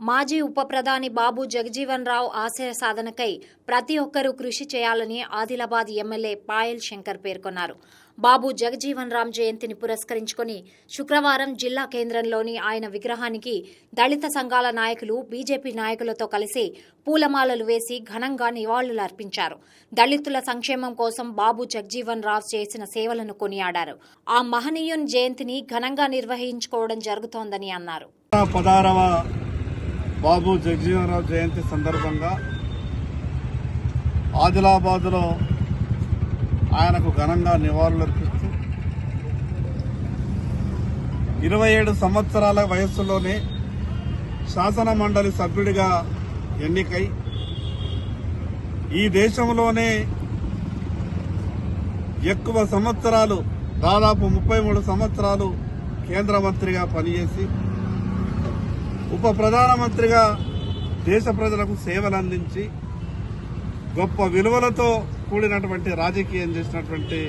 మాజీ ఉప ప్రధాని బాబు జగజీవన్ రావు ఆశయ సాధనకై ప్రతి ఒక్కరూ కృషి చేయాలని ఆదిలాబాద్ ఎమ్మెల్యే పాయల్ శంకర్ పేర్కొన్నారు. బాబు జగజీవన్ రామ్ జయంతిని పురస్కరించుకొని శుక్రవారం జిల్లా కేంద్రంలోని ఆయన విగ్రహానికి దళిత సంఘాల నాయకులు బీజేపీ నాయకులతో కలిసి పూలమాలలు వేసి ఘనంగా నివాళులర్పించారు. దళితుల సంక్షేమం కోసం బాబు జగజీవన్ రావు చేసిన సేవలను కొనియాడారు. ఆ మహనీయుని జయంతిని ఘనంగా నిర్వహించుకోవడం జరుగుతోందని అన్నారు. బాబు జగజీవనరావు జయంతి సందర్భంగా ఆదిలాబాద్లో ఆయనకు ఘనంగా నివాళులర్పిస్తూ ఇరవై ఏడు సంవత్సరాల వయస్సులోనే శాసన మండలి సభ్యుడిగా ఎన్నికై ఈ దేశంలోనే ఎక్కువ సంవత్సరాలు దాదాపు ముప్పై మూడు సంవత్సరాలు కేంద్ర మంత్రిగా పనిచేసి ఉప ప్రధానమంత్రిగా దేశ ప్రజలకు సేవలు అందించి గొప్ప విలువలతో కూడినటువంటి రాజకీయం చేసినటువంటి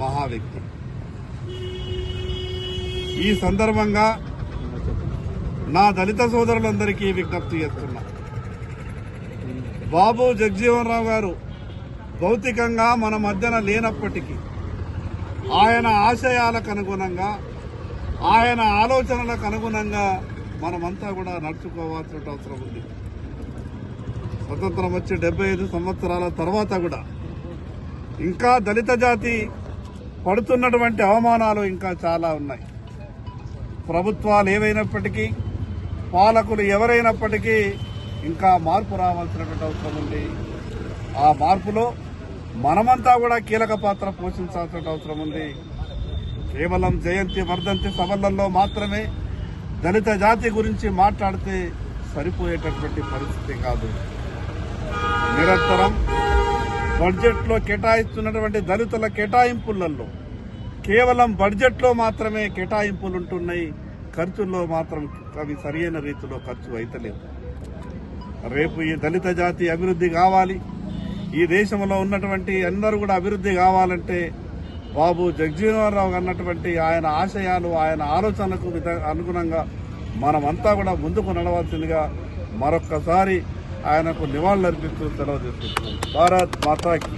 మహా వ్యక్తి. ఈ సందర్భంగా నా దళిత సోదరులందరికీ విజ్ఞప్తి చేస్తున్నా. బాబు జగజీవన్ రావు గారు భౌతికంగా మన మధ్యన లేనప్పటికీ ఆయన ఆశయాలకు అనుగుణంగా ఆయన ఆలోచనలకు అనుగుణంగా మనమంతా కూడా నడుచుకోవాల్సిన అవసరం ఉంది. స్వతంత్రం వచ్చి డెబ్బై ఐదు సంవత్సరాల తర్వాత కూడా ఇంకా దళిత జాతి పడుతున్నటువంటి అవమానాలు ఇంకా చాలా ఉన్నాయి. ప్రభుత్వాలు ఏవైనప్పటికీ పాలకులు ఎవరైనప్పటికీ ఇంకా మార్పు రావాల్సినటువంటి అవసరం ఉంది. ఆ మార్పులో మనమంతా కూడా కీలక పాత్ర పోషించాల్సిన అవసరం ఉంది. కేవలం జయంతి వర్ధంతి సభలలో మాత్రమే దళిత జాతి గురించి మాట్లాడితే సరిపోయేటటువంటి పరిస్థితి కాదు. నిరంతరం బడ్జెట్లో కేటాయిస్తున్నటువంటి దళితుల కేటాయింపులలో కేవలం బడ్జెట్లో మాత్రమే కేటాయింపులు ఉంటున్నాయి ఖర్చుల్లో మాత్రం అవి సరైన రీతిలో ఖర్చు అయితలేవు రేపు ఈ దళిత జాతి అభివృద్ధి కావాలి. ఈ దేశంలో ఉన్నటువంటి అందరూ కూడా అభివృద్ధి కావాలంటే బాబు జగజీవనరావు అన్నటువంటి ఆయన ఆశయాలు ఆయన ఆలోచనలకు అనుగుణంగా మనమంతా కూడా ముందుకు నడవాల్సిందిగా మరొక్కసారి ఆయనకు నివాళులర్పిస్తూ సెలవు తీసుకుంటున్నాం. భారత్ మాతాకి.